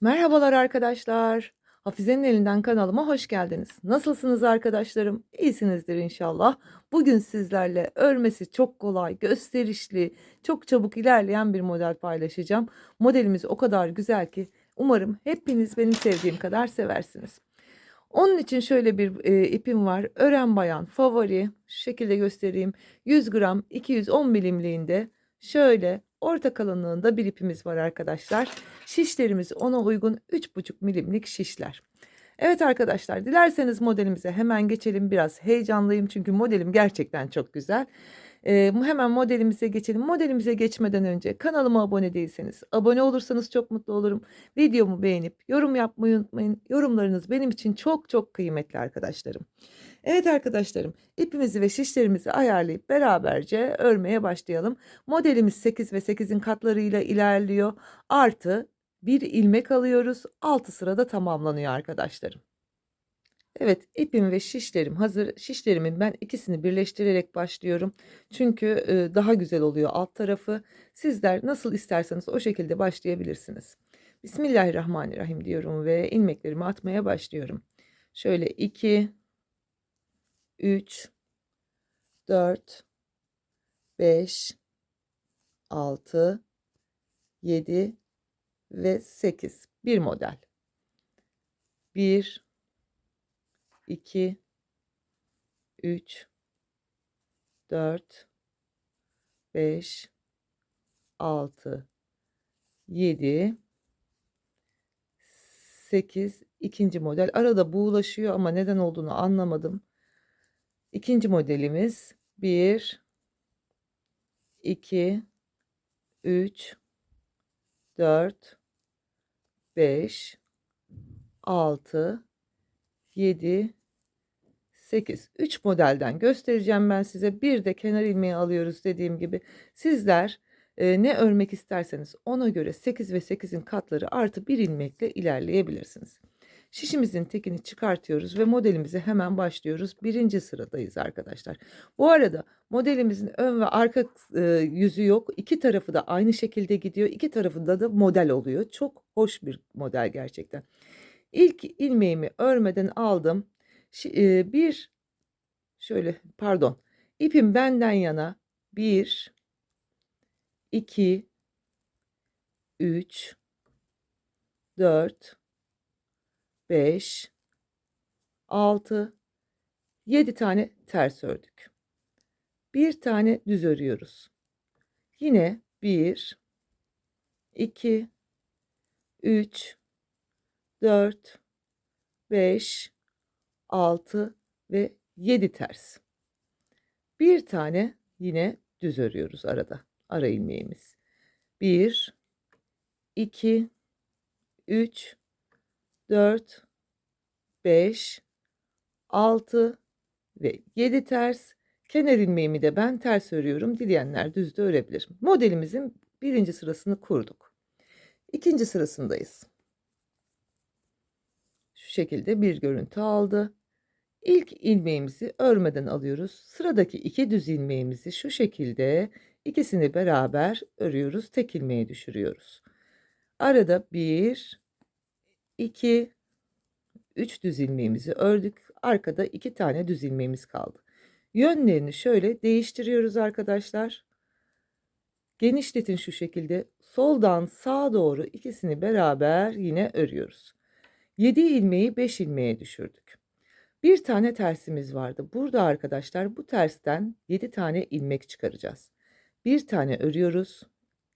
Merhabalar arkadaşlar. Hafize'nin elinden kanalıma hoş geldiniz. Nasılsınız arkadaşlarım? İyisinizdir inşallah. Bugün sizlerle örmesi çok kolay, gösterişli, çok çabuk ilerleyen bir model paylaşacağım. Modelimiz o kadar güzel ki umarım hepiniz benim sevdiğim kadar seversiniz. Onun için şöyle bir e, ipim var. Ören bayan favori. Şu şekilde göstereyim. 100 gram 210 milimliğinde şöyle orta kalınlığında bir ipimiz var arkadaşlar. Şişlerimiz ona uygun 3,5 milimlik şişler. Evet arkadaşlar dilerseniz modelimize hemen geçelim. Biraz heyecanlıyım çünkü modelim gerçekten çok güzel. Ee, hemen modelimize geçelim. Modelimize geçmeden önce kanalıma abone değilseniz abone olursanız çok mutlu olurum. Videomu beğenip yorum yapmayı unutmayın. Yorumlarınız benim için çok çok kıymetli arkadaşlarım. Evet arkadaşlarım ipimizi ve şişlerimizi ayarlayıp beraberce örmeye başlayalım. Modelimiz 8 ve 8'in katlarıyla ilerliyor. Artı bir ilmek alıyoruz. 6 sırada tamamlanıyor arkadaşlarım. Evet ipim ve şişlerim hazır. Şişlerimin ben ikisini birleştirerek başlıyorum. Çünkü e, daha güzel oluyor alt tarafı. Sizler nasıl isterseniz o şekilde başlayabilirsiniz. Bismillahirrahmanirrahim diyorum ve ilmeklerimi atmaya başlıyorum. Şöyle 2 3 4 5 6 7 ve 8 bir model. 1 2 3 4 5 6 7 8 ikinci model. Arada buğulaşıyor ama neden olduğunu anlamadım. İkinci modelimiz 1 2 3 4 5 6 7 8 3 modelden göstereceğim ben size. Bir de kenar ilmeği alıyoruz dediğim gibi. Sizler e, ne örmek isterseniz ona göre 8 ve 8'in katları artı bir ilmekle ilerleyebilirsiniz. Şişimizin tekini çıkartıyoruz ve modelimize hemen başlıyoruz. Birinci sıradayız arkadaşlar. Bu arada modelimizin ön ve arka e, yüzü yok. İki tarafı da aynı şekilde gidiyor. İki tarafında da model oluyor. Çok hoş bir model gerçekten. İlk ilmeğimi örmeden aldım. E, bir şöyle pardon ipim benden yana bir iki üç dört 5 6 7 tane ters ördük. Bir tane düz örüyoruz. Yine 1 2 3 4 5 6 ve 7 ters. Bir tane yine düz örüyoruz arada. Ara ilmeğimiz. 1 2 3 4 5 6 ve 7 ters. Kenar ilmeğimi de ben ters örüyorum. Dileyenler düz de örebilir. Modelimizin birinci sırasını kurduk. İkinci sırasındayız. Şu şekilde bir görüntü aldı. İlk ilmeğimizi örmeden alıyoruz. Sıradaki iki düz ilmeğimizi şu şekilde ikisini beraber örüyoruz. Tek ilmeğe düşürüyoruz. Arada bir 2 3 düz ilmeğimizi ördük. Arkada 2 tane düz ilmeğimiz kaldı. Yönlerini şöyle değiştiriyoruz arkadaşlar. Genişletin şu şekilde. Soldan sağa doğru ikisini beraber yine örüyoruz. 7 ilmeği 5 ilmeğe düşürdük. Bir tane tersimiz vardı. Burada arkadaşlar bu tersten 7 tane ilmek çıkaracağız. Bir tane örüyoruz.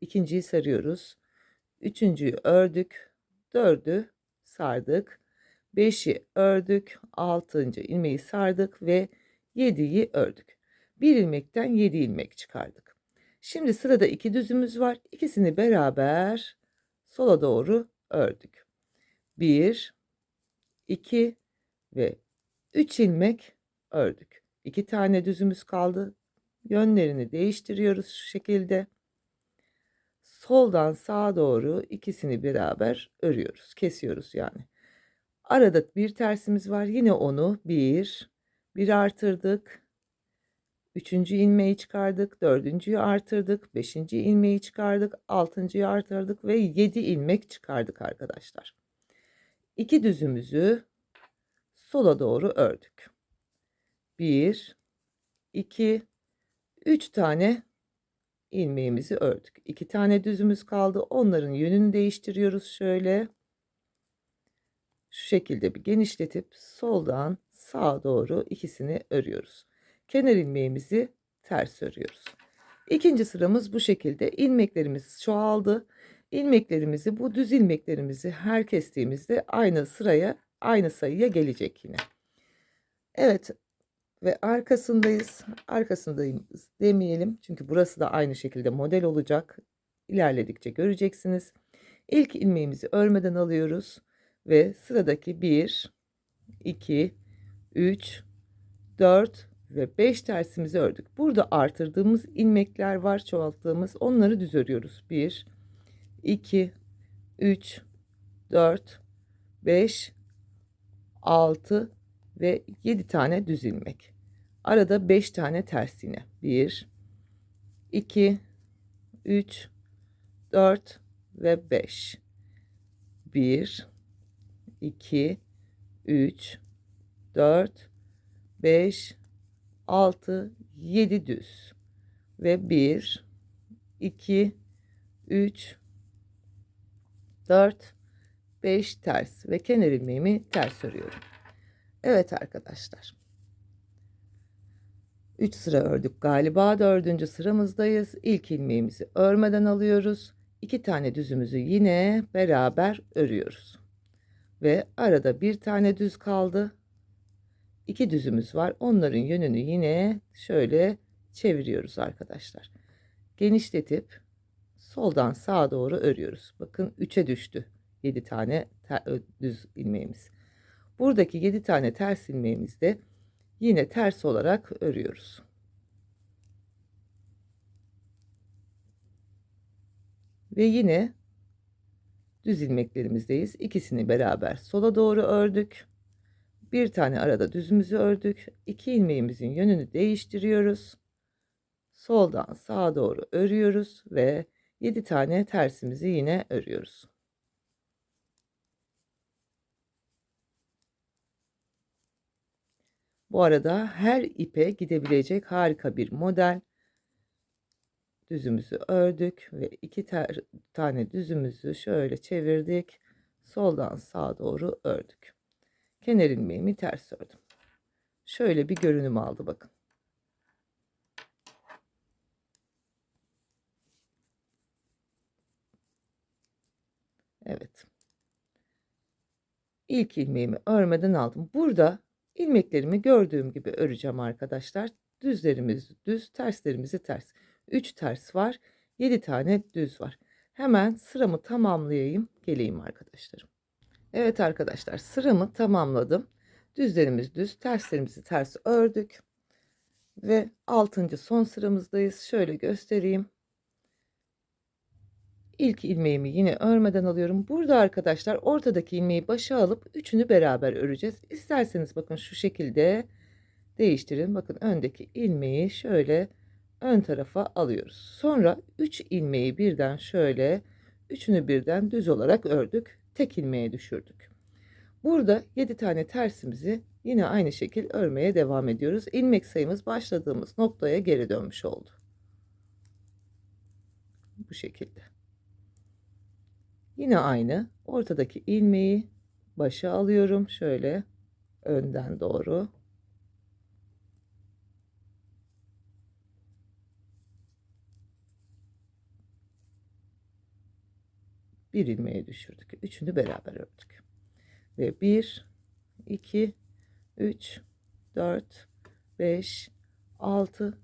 ikinciyi sarıyoruz. Üçüncüyü ördük. Dördü sardık. 5'i ördük. 6. ilmeği sardık ve 7'yi ördük. Bir ilmekten 7 ilmek çıkardık. Şimdi sırada iki düzümüz var. İkisini beraber sola doğru ördük. 1 2 ve 3 ilmek ördük. 2 tane düzümüz kaldı. Yönlerini değiştiriyoruz şu şekilde. Soldan sağa doğru ikisini beraber örüyoruz. Kesiyoruz yani. Arada bir tersimiz var. Yine onu bir, bir artırdık. Üçüncü ilmeği çıkardık, dördüncüyü artırdık, beşinci ilmeği çıkardık, altıncıyı artırdık ve yedi ilmek çıkardık arkadaşlar. İki düzümüzü sola doğru ördük. Bir, iki, üç tane ilmeğimizi ördük. İki tane düzümüz kaldı. Onların yönünü değiştiriyoruz şöyle. Şu şekilde bir genişletip soldan sağa doğru ikisini örüyoruz. Kenar ilmeğimizi ters örüyoruz. İkinci sıramız bu şekilde. İlmeklerimiz çoğaldı. İlmeklerimizi bu düz ilmeklerimizi her kestiğimizde aynı sıraya aynı sayıya gelecek yine. Evet ve arkasındayız. Arkasındayız demeyelim. Çünkü burası da aynı şekilde model olacak. İlerledikçe göreceksiniz. İlk ilmeğimizi örmeden alıyoruz ve sıradaki 1 2 3 4 ve 5 tersimizi ördük. Burada artırdığımız ilmekler var, çoğalttığımız. Onları düz örüyoruz. 1 2 3 4 5 6 ve 7 tane düz ilmek. Arada 5 tane ters iğne. 1 2 3 4 ve 5. 1 2 3 4 5 6 7 düz ve 1 2 3 4 5 ters ve kenar ilmeğimi ters örüyorum. Evet arkadaşlar. 3 sıra ördük galiba. Dördüncü sıramızdayız. İlk ilmeğimizi örmeden alıyoruz. 2 tane düzümüzü yine beraber örüyoruz. Ve arada bir tane düz kaldı. 2 düzümüz var. Onların yönünü yine şöyle çeviriyoruz arkadaşlar. Genişletip soldan sağa doğru örüyoruz. Bakın 3'e düştü. 7 tane düz ilmeğimiz. Buradaki 7 tane ters ilmeğimizde yine ters olarak örüyoruz. Ve yine düz ilmeklerimizdeyiz. İkisini beraber sola doğru ördük. Bir tane arada düzümüzü ördük. İki ilmeğimizin yönünü değiştiriyoruz. Soldan sağa doğru örüyoruz ve 7 tane tersimizi yine örüyoruz. Bu arada her ipe gidebilecek harika bir model. Düzümüzü ördük ve iki tane düzümüzü şöyle çevirdik. Soldan sağa doğru ördük. Kenar ilmeğimi ters ördüm. Şöyle bir görünüm aldı bakın. Evet. İlk ilmeğimi örmeden aldım. Burada ilmeklerimi gördüğüm gibi öreceğim arkadaşlar. Düzlerimiz düz, terslerimizi ters. 3 ters var, 7 tane düz var. Hemen sıramı tamamlayayım, geleyim arkadaşlarım. Evet arkadaşlar, sıramı tamamladım. Düzlerimiz düz, terslerimizi ters ördük. Ve 6. son sıramızdayız. Şöyle göstereyim. İlk ilmeğimi yine örmeden alıyorum. Burada arkadaşlar ortadaki ilmeği başa alıp üçünü beraber öreceğiz. İsterseniz bakın şu şekilde değiştirin. Bakın öndeki ilmeği şöyle ön tarafa alıyoruz. Sonra 3 ilmeği birden şöyle üçünü birden düz olarak ördük. Tek ilmeğe düşürdük. Burada 7 tane tersimizi yine aynı şekil örmeye devam ediyoruz. İlmek sayımız başladığımız noktaya geri dönmüş oldu. Bu şekilde. Yine aynı ortadaki ilmeği başa alıyorum şöyle önden doğru. Bir ilmeği düşürdük. Üçünü beraber ördük. Ve 1 2 3 4 5 6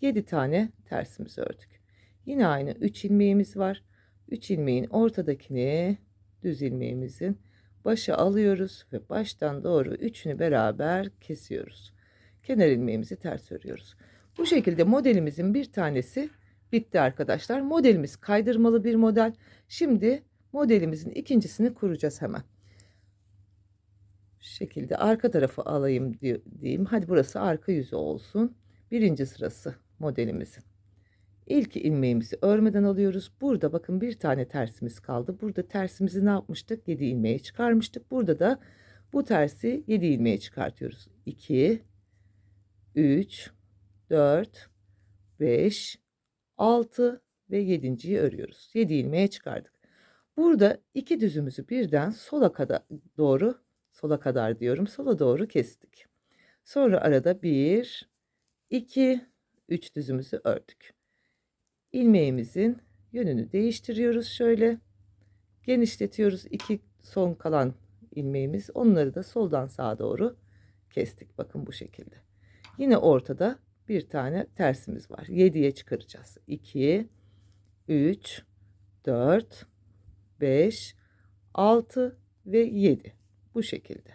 7 tane tersimizi ördük. Yine aynı 3 ilmeğimiz var. 3 ilmeğin ortadakini düz ilmeğimizin başa alıyoruz ve baştan doğru üçünü beraber kesiyoruz. Kenar ilmeğimizi ters örüyoruz. Bu şekilde modelimizin bir tanesi bitti arkadaşlar. Modelimiz kaydırmalı bir model. Şimdi modelimizin ikincisini kuracağız hemen. Şu şekilde arka tarafı alayım diyeyim. Hadi burası arka yüzü olsun. birinci sırası modelimizin. İlk ilmeğimizi örmeden alıyoruz. Burada bakın bir tane tersimiz kaldı. Burada tersimizi ne yapmıştık? 7 ilmeğe çıkarmıştık. Burada da bu tersi 7 ilmeğe çıkartıyoruz. 2 3 4 5 6 ve 7.yi örüyoruz. 7 ilmeğe çıkardık. Burada iki düzümüzü birden sola kadar doğru sola kadar diyorum. Sola doğru kestik. Sonra arada 1 2 3 düzümüzü ördük. İlmeğimizin yönünü değiştiriyoruz şöyle. Genişletiyoruz iki son kalan ilmeğimiz. Onları da soldan sağa doğru kestik. Bakın bu şekilde. Yine ortada bir tane tersimiz var. 7'ye çıkaracağız. 2 3 4 5 6 ve 7. Bu şekilde.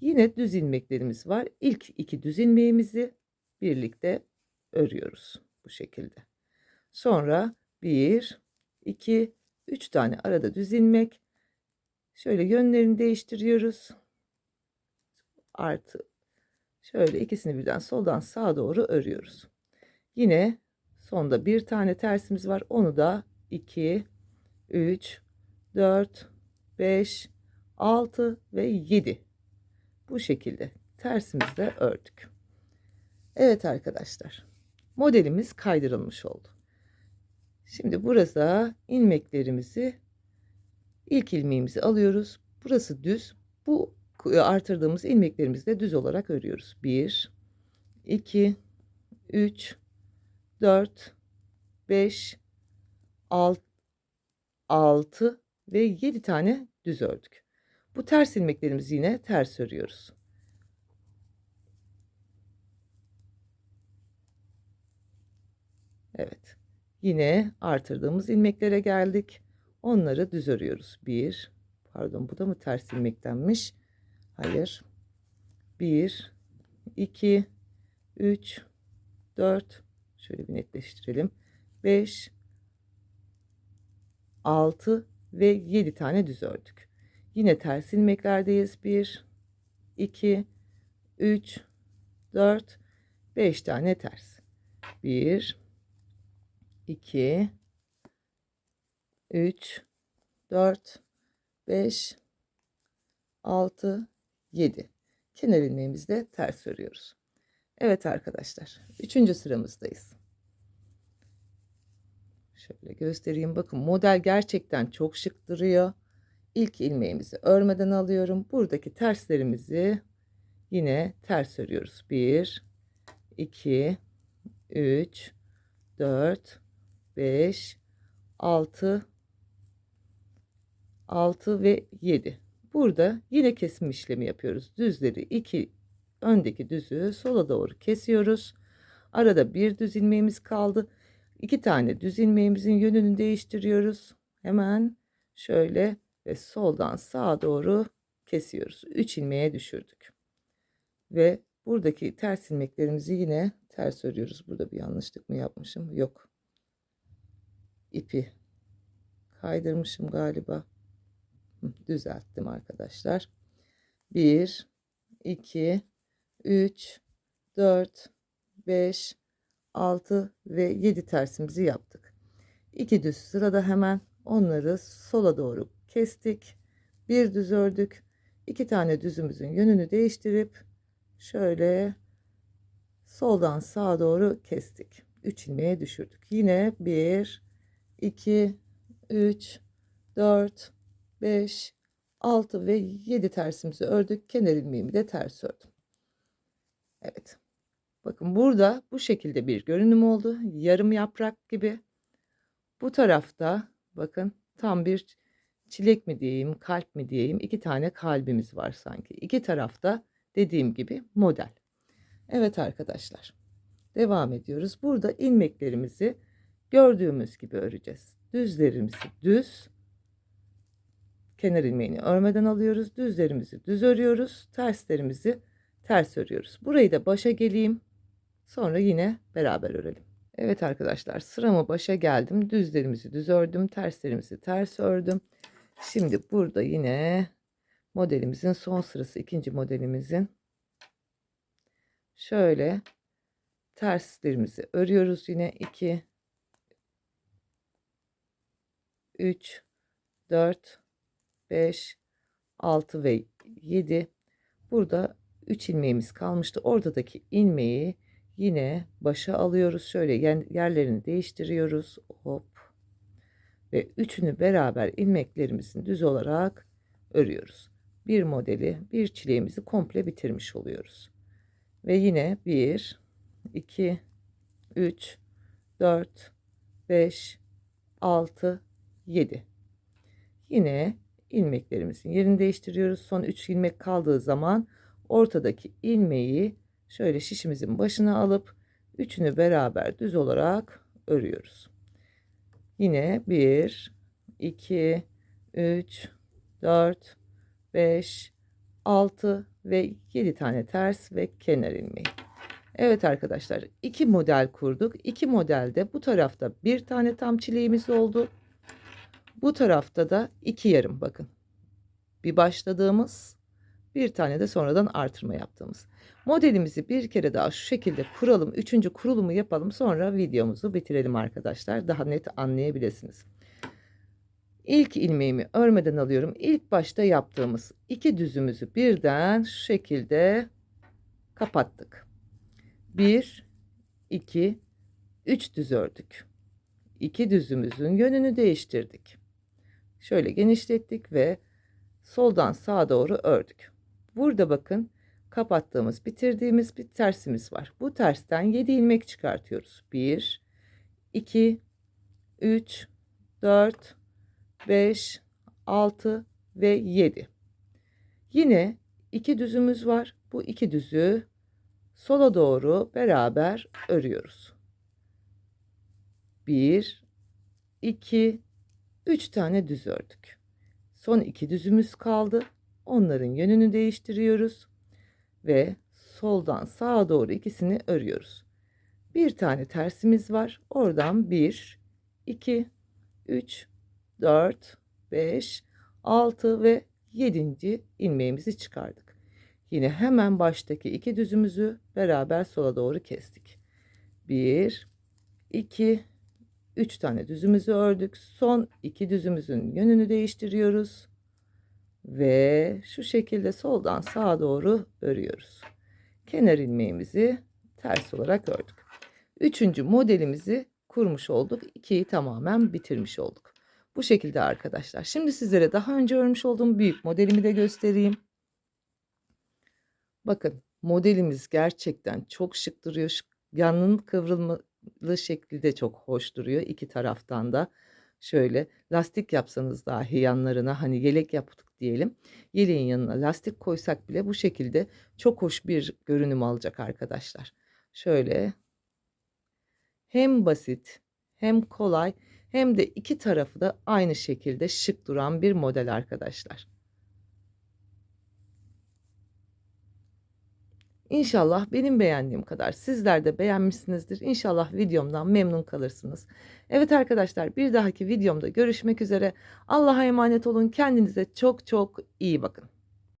Yine düz ilmeklerimiz var. İlk iki düz ilmeğimizi birlikte örüyoruz bu şekilde. Sonra 1 2 3 tane arada düz ilmek. Şöyle yönlerini değiştiriyoruz. Artı şöyle ikisini birden soldan sağa doğru örüyoruz. Yine sonda bir tane tersimiz var. Onu da 2 3 4 5 6 ve 7 bu şekilde tersimizle ördük. Evet arkadaşlar modelimiz kaydırılmış oldu. Şimdi burası ilmeklerimizi ilk ilmeğimizi alıyoruz. Burası düz. Bu artırdığımız ilmeklerimizi de düz olarak örüyoruz. 1 2 3 4 5 6 6 ve 7 tane düz ördük. Bu ters ilmeklerimizi yine ters örüyoruz. Evet. Yine artırdığımız ilmeklere geldik. Onları düz örüyoruz. 1 Pardon bu da mı ters ilmektenmiş? Hayır. 1 2 3 4 Şöyle bir netleştirelim. 5 6 ve 7 tane düz ördük. Yine ters ilmeklerdeyiz. 1 2 3 4 5 tane ters. 1 2 3 4 5 6 7 kenar ilmeğimizle ters örüyoruz. Evet arkadaşlar. Üçüncü sıramızdayız. Şöyle göstereyim. Bakın model gerçekten çok şık duruyor. İlk ilmeğimizi örmeden alıyorum. Buradaki terslerimizi yine ters örüyoruz. 1 2 3 4 5 6 6 ve 7. Burada yine kesim işlemi yapıyoruz. Düzleri 2 öndeki düzü sola doğru kesiyoruz. Arada bir düz ilmeğimiz kaldı. İki tane düz ilmeğimizin yönünü değiştiriyoruz. Hemen şöyle ve soldan sağa doğru kesiyoruz. 3 ilmeğe düşürdük. Ve buradaki ters ilmeklerimizi yine ters örüyoruz. Burada bir yanlışlık mı yapmışım? Yok. İpi kaydırmışım galiba. Düzelttim arkadaşlar. 1 2 3 4 5 6 ve 7 tersimizi yaptık. 2 düz sırada hemen onları sola doğru kestik. Bir düz ördük. 2 tane düzümüzün yönünü değiştirip şöyle soldan sağa doğru kestik. 3 ilmeğe düşürdük. Yine 1 2 3 4 5 6 ve 7 tersimizi ördük. Kenar ilmeğimi de ters ördüm. Evet. Bakın burada bu şekilde bir görünüm oldu. Yarım yaprak gibi. Bu tarafta bakın tam bir çilek mi diyeyim, kalp mi diyeyim, iki tane kalbimiz var sanki. İki tarafta dediğim gibi model. Evet arkadaşlar. Devam ediyoruz. Burada ilmeklerimizi gördüğümüz gibi öreceğiz. Düzlerimizi düz, kenar ilmeğini örmeden alıyoruz. Düzlerimizi düz örüyoruz. Terslerimizi ters örüyoruz. Burayı da başa geleyim. Sonra yine beraber örelim. Evet arkadaşlar sıramı başa geldim. Düzlerimizi düz ördüm. Terslerimizi ters ördüm. Şimdi burada yine modelimizin son sırası ikinci modelimizin şöyle terslerimizi örüyoruz yine 2 3 4 5 6 ve 7 burada 3 ilmeğimiz kalmıştı. Oradaki ilmeği yine başa alıyoruz. Şöyle yerlerini değiştiriyoruz. Hop. Ve üçünü beraber ilmeklerimizin düz olarak örüyoruz. Bir modeli bir çileğimizi komple bitirmiş oluyoruz. Ve yine 1 2 3 4 5 6 7 yine ilmeklerimizin yerini değiştiriyoruz son 3 ilmek kaldığı zaman ortadaki ilmeği şöyle şişimizin başına alıp üçünü beraber düz olarak örüyoruz yine 1 2 3 4 5 6 ve 7 tane ters ve kenar ilmeği Evet arkadaşlar iki model kurduk. İki modelde bu tarafta bir tane tam çileğimiz oldu. Bu tarafta da iki yarım bakın. Bir başladığımız bir tane de sonradan artırma yaptığımız. Modelimizi bir kere daha şu şekilde kuralım. Üçüncü kurulumu yapalım. Sonra videomuzu bitirelim arkadaşlar. Daha net anlayabilirsiniz. İlk ilmeğimi örmeden alıyorum. İlk başta yaptığımız iki düzümüzü birden şu şekilde kapattık. 1 2 3 düz ördük. 2 düzümüzün yönünü değiştirdik. Şöyle genişlettik ve soldan sağa doğru ördük. Burada bakın kapattığımız, bitirdiğimiz bir tersimiz var. Bu tersten 7 ilmek çıkartıyoruz. 1 2 3 4 5 6 ve 7. Yine iki düzümüz var. Bu iki düzü sola doğru beraber örüyoruz. 1 2 3 tane düz ördük. Son iki düzümüz kaldı. Onların yönünü değiştiriyoruz ve soldan sağa doğru ikisini örüyoruz. Bir tane tersimiz var. Oradan 1 2 3 4 5 6 ve 7. ilmeğimizi çıkardık. Yine hemen baştaki iki düzümüzü beraber sola doğru kestik. 1 2 3 tane düzümüzü ördük. Son iki düzümüzün yönünü değiştiriyoruz. Ve şu şekilde soldan sağa doğru örüyoruz. Kenar ilmeğimizi ters olarak ördük. Üçüncü modelimizi kurmuş olduk. İkiyi tamamen bitirmiş olduk. Bu şekilde arkadaşlar. Şimdi sizlere daha önce örmüş olduğum büyük modelimi de göstereyim. Bakın modelimiz gerçekten çok şık duruyor. Yanının kıvrılmalı şekli de çok hoş duruyor. iki taraftan da şöyle lastik yapsanız dahi yanlarına hani yelek yaptık diyelim. Yeleğin yanına lastik koysak bile bu şekilde çok hoş bir görünüm alacak arkadaşlar. Şöyle hem basit hem kolay hem de iki tarafı da aynı şekilde şık duran bir model arkadaşlar. İnşallah benim beğendiğim kadar sizler de beğenmişsinizdir. İnşallah videomdan memnun kalırsınız. Evet arkadaşlar bir dahaki videomda görüşmek üzere. Allah'a emanet olun. Kendinize çok çok iyi bakın.